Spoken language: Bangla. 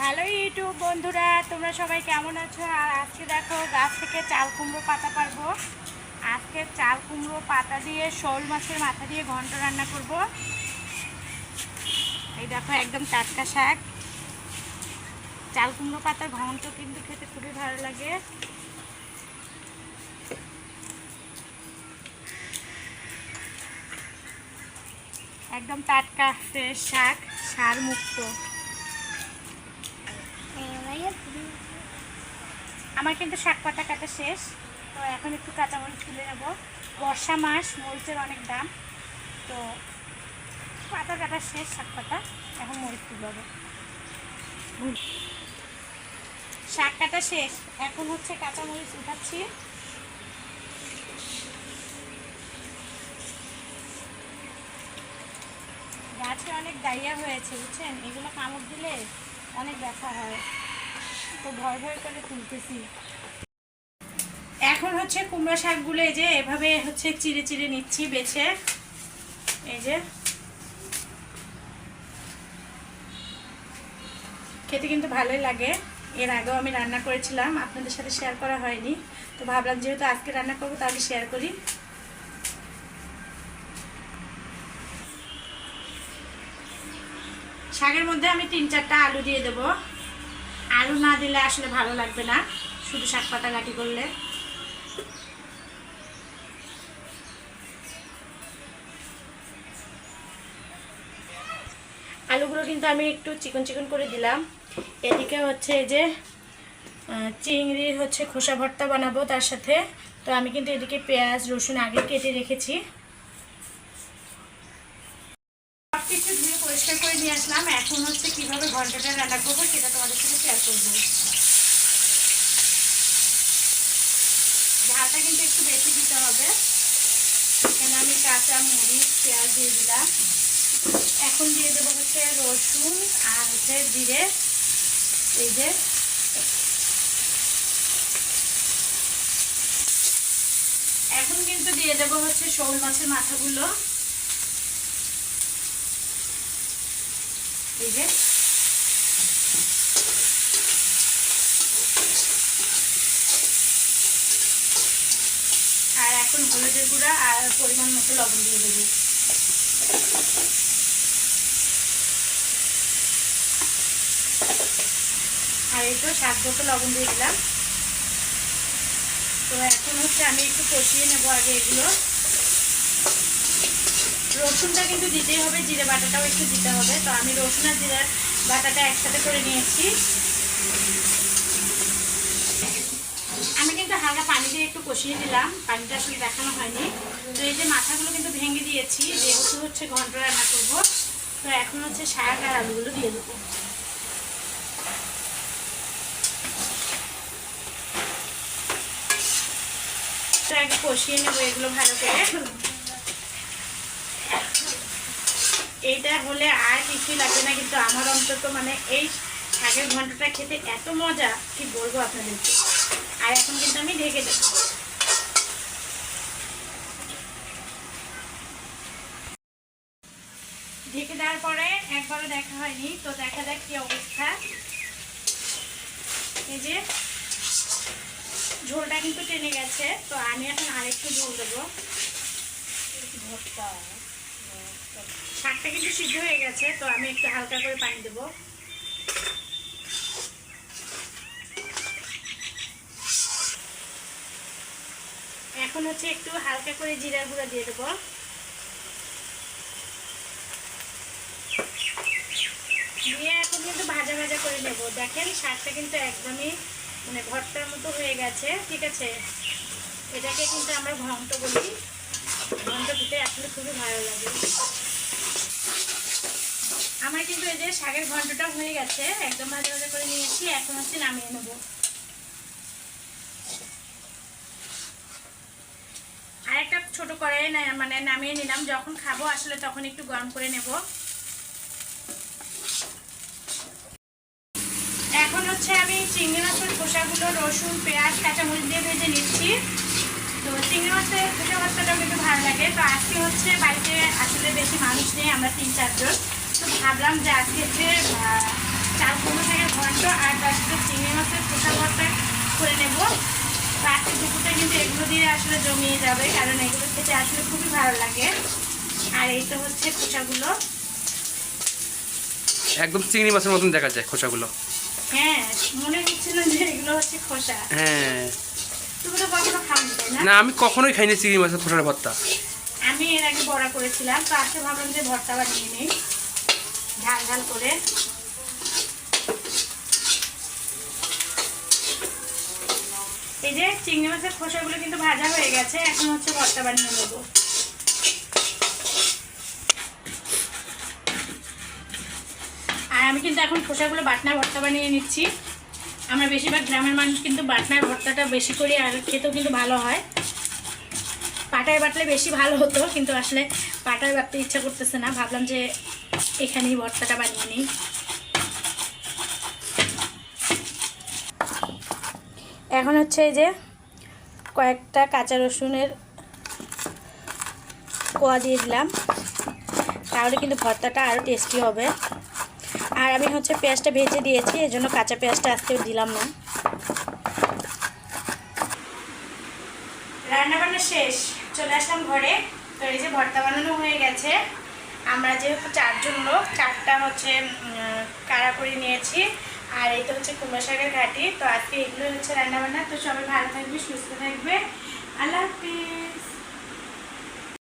হ্যালো ইউটিউব বন্ধুরা, তোমরা সবাই কেমন আছো? আর আজকে দেখো গাছ থেকে চাল কুমড়ো পাতা পারব আজকে চাল কুমড়ো পাতা দিয়ে শোল মাছের মাথা দিয়ে ঘন্ট রান্না করব। এই দেখো একদম টাটকা শাক। চাল কুমড়ো পাতার ঘন্ট কিন্তু খেতে খুবই ভালো লাগে। একদম টাটকা ফ্রেশ শাক সার মুক্ত আমার কিন্তু শাক পাতা কাটা শেষ। তো এখন একটু কাঁচামরিচ তুলে নেব। বর্ষা মাস, মরিচের অনেক দাম। তো পাতা কাটা শেষ, শাক পাতা। এখন মরিচ তুলব শাক কাটা শেষ। এখন হচ্ছে কাঁচামরিচ উঠাচ্ছি। গাছে অনেক ডাইয়া হয়েছে, বুঝছেন? এগুলো কামড় দিলে অনেক ব্যথা হয়। ভয় ভয় করে তুলতেছি। এখন হচ্ছে কুমড়ো শাকগুলো এই যে এভাবে হচ্ছে চিড়ে চিড়ে নিচ্ছি, বেছে। এই যে। খেতে কিন্তু ভালোই লাগে। এর আগেও আমি রান্না করেছিলাম, আপনাদের সাথে শেয়ার করা হয়নি। তো ভাবলাম যেহেতু আজকে রান্না করব, তাহলে শেয়ার করি। শাকের মধ্যে আমি তিন চারটা আলু দিয়ে দেবো। আলু না দিলে আসলে ভালো লাগবে না। শুধু শাক পাতা গাটি করলে। আলুগুলো কিন্তু আমি একটু চিকন চিকন করে দিলাম। এদিকে হচ্ছে এই যে চিংড়ির হচ্ছে খোসা ভর্তা বানাবো তার সাথে। তো আমি কিন্তু এদিকে পেঁয়াজ, রসুন আগে কেটে রেখেছি। নিয়ে আসলাম। এখন হচ্ছে কীভাবে ঘন্টাটা রান্না করব সেটা তোমাদের সাথে শেয়ার করব। ঝালটা কিন্তু একটু বেশি দিতে হবে। এখানে আমি কাঁচা মরিচ, পেঁয়াজ দিয়ে দিলাম। এখন দিয়ে দেবো হচ্ছে রসুন আর হচ্ছে জিরে। এই যে। এখন কিন্তু দিয়ে দেবো হচ্ছে শোল মাছের মাথাগুলো। এই যে। আর এখন হলুদের গুঁড়া আর পরিমাণ মতো লবণ দিয়ে দেবো। আর এই তো সাত মতো লবণ দিয়ে দিলাম। তো এখন হচ্ছে আমি একটু কষিয়ে নেব আগে এগুলো। রসুনটা কিন্তু দিতেই হবে, জিরে বাটাটাও একটু দিতে হবে। তো আমি রসুন আর জিরার বাটাটা একসাথে করে নিয়েছি। আমি কিন্তু হালকা পানি দিয়ে একটু কষিয়ে দিলাম পানিটা আসলে দেখানো হয়নি। তো এই যে মাথাগুলো কিন্তু ভেঙে দিয়েছি, যেহেতু হচ্ছে ঘন্ট রান্না করব, তো এখন হচ্ছে শাক আর আলুগুলো দিয়ে দেবো। তো আগে কষিয়ে নেব এগুলো ভালো করে। এইটা হলে আর কিছুই লাগবে না, কিন্তু আমার অন্তত মানে এই শাকের ঘন্টাটা খেতে এত মজা, কি বলব আপনাদেরকে? আর এখন কিন্তু আমি ঢেকে দেবো। ঢেকে দেওয়ার পরে একবারও দেখা হয়নি, তো দেখা যাক কি অবস্থা। এই যে ঝোলটা কিন্তু টেনে গেছে, তো আমি এখন আরেকটু ঝোল দেবো। শাকটা কিন্তু সিদ্ধ হয়ে গেছে, তো আমি একটু হালকা করে পানি দেবো। এখন হচ্ছে একটু হালকা করে জিরা গুঁড়া দিয়ে দেবো। দিয়ে এখন কিন্তু ভাজা ভাজা করে নেব। দেখেন শাকটা কিন্তু একদমই মানে ভর্তার মতো হয়ে গেছে, ঠিক আছে? এটাকে কিন্তু আমরা ঘন্ট বলি। ঘন্ট দিতে আসলে খুবই ভালো লাগে। আমার কিন্তু এই যে শাকের ঘন্টটা হয়ে গেছে, একদম ভাজা ভাজা করে নিয়েছি, এখন হচ্ছে নামিয়ে নেব। আরেকটা ছোট কড়াই না- মানে নামিয়ে নিলাম, যখন খাব আসলে তখন একটু গরম করে নেব। এখন হচ্ছে আমি চিংড়ি মাছের খোসাগুলো, রসুন, পেঁয়াজ, কাঁচামরিচ দিয়ে ভেজে নিচ্ছি। তো চিংড়ি মাছের খোসা ভর্তাটাও কিন্তু ভালো লাগে। তো আজকে হচ্ছে বাড়িতে আসলে বেশি মানুষ নেই, আমরা তিন চারজন। ভাবলাম যে আজকে যে চাল কুমড়ো থেকে ঘন্ট আর তার সাথে চিংড়ি মাছের খোসা ভর্তা করে নেব। রাত্রে দুপুরটা কিন্তু এগুলো দিয়ে আসলে জমিয়ে যাবে কারণ এগুলো খেতে আসলে খুবই ভালো লাগে। আর এই তো হচ্ছে খোসাগুলো। একদম চিংড়ি মাছের মতন দেখা যায় খোসাগুলো। হ্যাঁ মনে হচ্ছে না যে এগুলো হচ্ছে খোসা। হ্যাঁ। তুমি তো কখনো না আমি কখনোই খাইনি চিংড়ি মাছের খোসার ভর্তা। আমি এর আগে বড়া করেছিলাম তো আজকে ভাবলাম যে ভর্তা বানিয়ে নেই। ঝাল ঝাল করে। এই যে চিংড়ি মাছের খোসাগুলো কিন্তু ভাজা হয়ে গেছে, এখন হচ্ছে ভর্তা বানিয়ে নেব। আর আমি কিন্তু এখন খোসাগুলো বাটনা ভর্তা বানিয়ে নিচ্ছি। আমরা বেশিরভাগ গ্রামের মানুষ কিন্তু বাটনার ভর্তাটা বেশি করি আর খেতেও কিন্তু ভালো হয়। পাটায় বাটলে বেশি ভালো হতো, কিন্তু আসলে পাটায় বাটতে ইচ্ছা করতেছে না। ভাবলাম যে এখানেই ভর্তাটা বানিয়ে নিই। এখন হচ্ছে এই যে কয়েকটা কাঁচা রসুনের কোয়া দিয়ে দিলাম। তাহলে কিন্তু ভর্তাটা আরও টেস্টি হবে। আর আমি হচ্ছে পেঁয়াজটা ভেজে দিয়েছি, এই জন্য কাঁচা পেঁয়াজটা আজকেও দিলাম না। রান্না বান্না শেষ। চলে আসলাম ঘরে। তো এই যে ভর্তা বানানো হয়ে গেছে। আমরা যেহেতু চারজন লোক, চারটা হচ্ছে কারা করে নিয়েছি। আর এই তো হচ্ছে কুমড়ো শাকের ঘাটি। তো আজকে এগুলোই হচ্ছে রান্নাবান্না। তো সবাই ভালো থাকবে, সুস্থ থাকবে। আল্লাহ হাফিজ।